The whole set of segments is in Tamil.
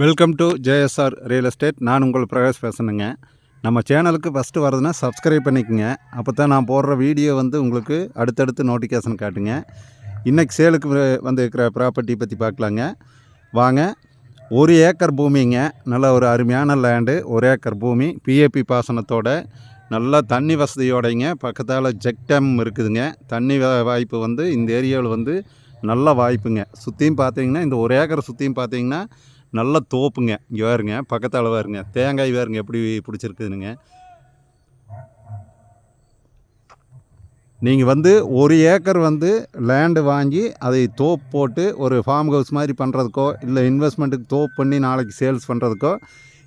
Welcome to JSR real estate நான் உங்கள் பிரகாஷ் பேசணுங்க நம்ம சேனலுக்கு ஃபஸ்ட்டு வரதுன்னா சப்ஸ்கிரைப் பண்ணிக்கோங்க. அப்போ தான் நான் போடுற வீடியோ வந்து உங்களுக்கு அடுத்தடுத்து நோட்டிஃபிகேஷன் காட்டுங்க. இன்றைக்கி சேலுக்கு வந்து வந்திருக்கிற ப்ராப்பர்ட்டி பற்றி பார்க்கலாங்க. வாங்க. ஒரு ஏக்கர் பூமிங்க. நல்ல ஒரு அருமையான லேண்டு ஒரு ஏக்கர் பூமி. பிஏபி பாசனத்தோட நல்லா தண்ணி வசதியோடைங்க. பக்கத்தால் ஜெக் டேம் இருக்குதுங்க. தண்ணி வாய்ப்பு வந்து இந்த ஏரியாவில் வந்து நல்ல வாய்ப்புங்க. சுற்றியும் பார்த்தீங்கன்னா இந்த ஒரு ஏக்கரை சுற்றியும் பார்த்தீங்கன்னா நல்ல தோப்புங்க. இங்கே வேறுங்க பக்கத்தால் வேறுங்க தேங்காய் வேறுங்க எப்படி பிடிச்சிருக்குதுங்க நீங்கள் வந்து ஒரு ஏக்கர் வந்து லேண்டு வாங்கி அதை தோப்பு போட்டு ஒரு ஃபார்ம் ஹவுஸ் மாதிரி பண்ணுறதுக்கோ இல்லை இன்வெஸ்ட்மெண்ட்டுக்கு தோப்பு பண்ணி நாளைக்கு சேல்ஸ் பண்ணுறதுக்கோ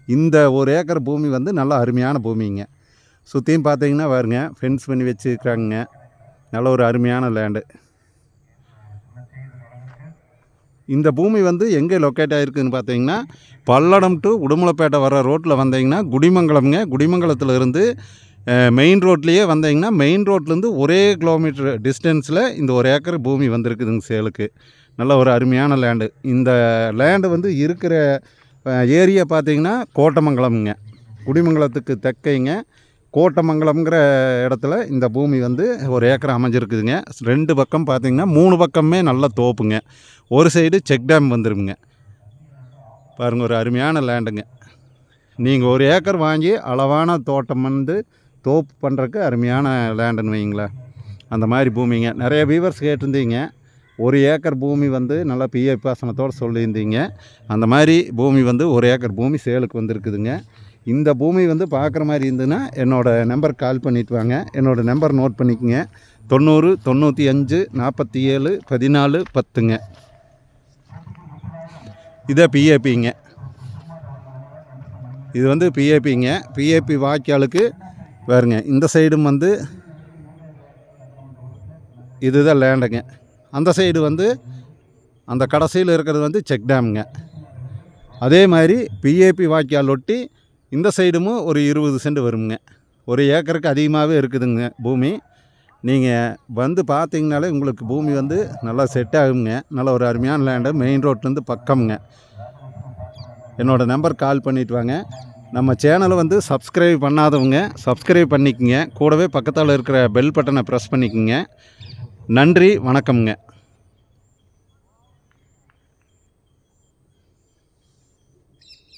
இந்த ஒரு ஏக்கர் பூமி வந்து நல்ல அருமையான பூமிங்க. சுற்றியும் பார்த்தீங்கன்னா வருங்க ஃபென்ஸ் பண்ணி வச்சுருக்காங்க நல்ல ஒரு அருமையான லேண்டு இந்த பூமி வந்து எங்கே லொக்கேட் ஆகிருக்குன்னு பார்த்தீங்கன்னா பல்லடம் டு உடுமலைப்பேட்டை வர ரோட்டில் வந்தீங்கன்னா குடிமங்கலம்ங்க. குடிமங்கலத்தில் இருந்து மெயின் ரோட்லேயே வந்தீங்கன்னா மெயின் ரோட்லேருந்து ஒரே கிலோமீட்டர் டிஸ்டன்ஸில் இந்த ஒரு ஏக்கர் பூமி வந்திருக்குதுங்க சேலுக்கு. நல்ல ஒரு அருமையான லேண்டு இந்த லேண்டு வந்து இருக்கிற ஏரியா பார்த்தீங்கன்னா கோட்டமங்கலம்ங்க. குடிமங்கலத்துக்கு தெற்கைங்க. கோட்டமங்கலம்ங்கிற இடத்துல இந்த பூமி வந்து ஒரு ஏக்கர் அமைஞ்சிருக்குதுங்க. ரெண்டு பக்கம் பார்த்தீங்கன்னா மூணு பக்கமே நல்லா தோப்புங்க. ஒரு சைடு செக் டேம் வந்துருங்க பாருங்க ஒரு அருமையான லேண்டுங்க. நீங்கள் ஒரு ஏக்கர் வாங்கி அளவான தோட்டம் வந்து தோப்பு பண்ணுறக்கு அருமையான லேண்டுன்னு வைங்களேன் அந்த மாதிரி பூமிங்க. நிறைய வியூவர்ஸ் கேட்டிருந்தீங்க. ஒரு ஏக்கர் பூமி வந்து நல்லா பிஏ பாசனத்தோடு சொல்லியிருந்தீங்க. அந்த மாதிரி பூமி வந்து ஒரு ஏக்கர் பூமி சேலுக்கு வந்திருக்குதுங்க. இந்த பூமி வந்து பார்க்குற மாதிரி இருந்துன்னா என்னோடய நம்பர் கால் பண்ணிட்டு வாங்க. என்னோடய நம்பர் நோட் பண்ணிக்கோங்க. தொண்ணூறு தொண்ணூற்றி அஞ்சு நாற்பத்தி ஏழு பதினாலு பத்துங்க. இதை பிஏபிங்க இது வந்து பிஏபிங்க பிஏபி வாய்க்காலுக்கு பாருங்க இந்த சைடும் வந்து இதுதான் லேண்டுங்க. அந்த சைடு வந்து அந்த கடைசியில் இருக்கிறது வந்து செக் டேமுங்க. அதே மாதிரி பிஏபி வாய்க்கால் ஒட்டி இந்த சைடும் ஒரு இருபது சென்ட் வருங்க ஒரு ஏக்கருக்கு அதிகமாகவே இருக்குதுங்க பூமி. நீங்கள் வந்து பார்த்தீங்கனாலே உங்களுக்கு பூமி வந்து நல்லா செட் ஆகுங்க. நல்ல ஒரு அருமையான லேண்டு மெயின் ரோட்லேருந்து பக்கம்ங்க. என்னோடய நம்பர் கால் பண்ணிட்டு வாங்க. நம்ம சேனலை வந்து சப்ஸ்கிரைப் பண்ணாதவங்க சப்ஸ்கிரைப் பண்ணிக்கங்க. கூடவே பக்கத்தில் இருக்கிற பெல் பட்டனை ப்ரெஸ் பண்ணிக்கோங்க. நன்றி வணக்கம்ங்க.